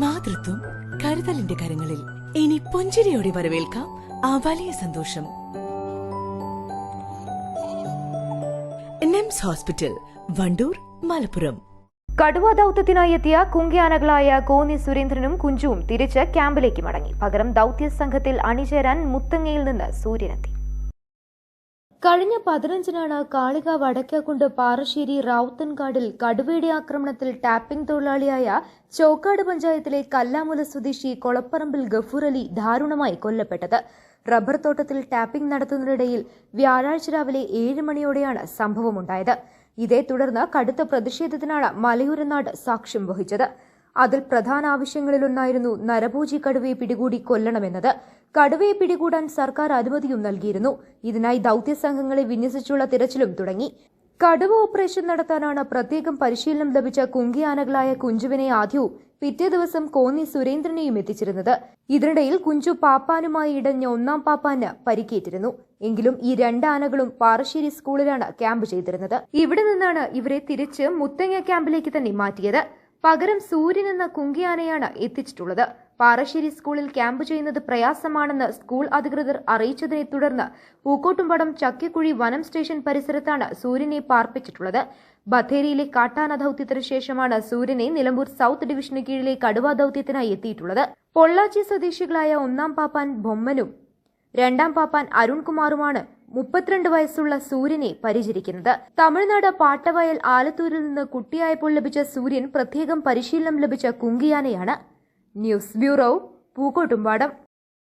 മാതൃത്വം കരുതലിന്റെ കരങ്ങളിൽ. ഇനി പുഞ്ചിരിയോടെ വരവേൽക്കാം ആ വലിയ സന്തോഷം. നെംസ് ഹോസ്പിറ്റൽ വണ്ടൂർ മലപ്പുറം. കടുവ ദൌത്യത്തിനായി എത്തിയ കുങ്കിയാനകളായ കോന്നി സുരേന്ദ്രനും കുഞ്ചുവും തിരിച്ച് ക്യാമ്പിലേക്ക് മടങ്ങി. പകരം ദൗത്യ സംഘത്തിൽ അണിചേരാൻ മുത്തങ്ങയിൽ നിന്ന് സൂര്യനെത്തി. കഴിഞ്ഞ പതിനഞ്ചിനാണ് കാളിക വടക്കാക്കുണ്ട് പാറശ്ശേരി റാവുത്തൻകാടിൽ കടുവയുടെ ആക്രമണത്തിൽ ടാപ്പിംഗ് തൊഴിലാളിയായ ചോക്കാട് പഞ്ചായത്തിലെ കല്ലാമുല സ്വദേശി കൊളപ്പറമ്പിൽ ഗഫൂർ അലി ദാരുണമായി കൊല്ലപ്പെട്ടത്. റബ്ബർ തോട്ടത്തിൽ ടാപ്പിംഗ് നടത്തുന്നതിനിടയിൽ വ്യാഴാഴ്ച രാവിലെ ഏഴ് മണിയോടെയാണ് സംഭവമുണ്ടായത്. ഇതേ തുടർന്ന് കടുത്ത പ്രതിഷേധത്തിനാണ് മലയൂരനാട് സാക്ഷ്യം വഹിച്ചത്. അതിൽ പ്രധാന ആവശ്യങ്ങളിലൊന്നായിരുന്നു നരഭോജി കടുവയെ പിടികൂടി കൊല്ലണമെന്നത്. കടുവയെ പിടികൂടാൻ സർക്കാർ അനുമതിയും നൽകിയിരുന്നു. ഇതിനായി ദൌത്യസംഘങ്ങളെ വിന്യസിച്ചുള്ള തിരച്ചിലും തുടങ്ങി. കടുവ ഓപ്പറേഷൻ നടത്താനാണ് പ്രത്യേകം പരിശീലനം ലഭിച്ച കുങ്കിയാനകളായ കുഞ്ചുവിനെ ആദ്യവും പിറ്റേ ദിവസം കോന്നി സുരേന്ദ്രനെയും എത്തിച്ചിരുന്നത്. ഇതിനിടയിൽ കുഞ്ചു പാപ്പാനുമായി ഇടഞ്ഞ ഒന്നാം പാപ്പാന് പരിക്കേറ്റിരുന്നു. എങ്കിലും ഈ രണ്ട് ആനകളും പാറശ്ശേരി സ്കൂളിലാണ് ക്യാമ്പ് ചെയ്തിരുന്നത്. ഇവിടെ നിന്നാണ് ഇവരെ തിരിച്ച് മുത്തങ്ങ ക്യാമ്പിലേക്ക് തന്നെ മാറ്റിയത്. പകരം സൂര്യൻ എന്ന കുങ്കിയാനയാണ് എത്തിച്ചിട്ടുള്ളത്. പാറശ്ശേരി സ്കൂളിൽ ക്യാമ്പ് ചെയ്യുന്നത് പ്രയാസമാണെന്ന് സ്കൂൾ അധികൃതർ അറിയിച്ചതിനെ തുടർന്ന് പൂക്കോട്ടുംപടം ചക്കിക്കുഴി വനം സ്റ്റേഷൻ പരിസരത്താണ് സൂര്യനെ പാർപ്പിച്ചിട്ടുള്ളത്. ബത്തേരിയിലെ കാട്ടാന ദൌത്യത്തിന് ശേഷമാണ് സൂര്യനെ നിലമ്പൂർ സൗത്ത് ഡിവിഷന് കീഴിലെ കടുവ ദൌത്യത്തിനായി എത്തിയിട്ടുള്ളത്. പൊള്ളാച്ചി സ്വദേശികളായ ഒന്നാം പാപ്പാൻ ബൊമ്മനും രണ്ടാം പാപ്പാൻ അരുൺകുമാറുമാണ് മുപ്പത്തിരണ്ട് വയസ്സുള്ള സൂര്യനെ പരിചരിക്കുന്നത്. തമിഴ്നാട് പാട്ടവയൽ ആലത്തൂരിൽ നിന്ന് കുട്ടിയായപ്പോൾ ലഭിച്ച സൂര്യൻ പ്രത്യേകം പരിശീലനം ലഭിച്ച കുങ്കിയാനയാണ്. News bureau Pookkottumpadam.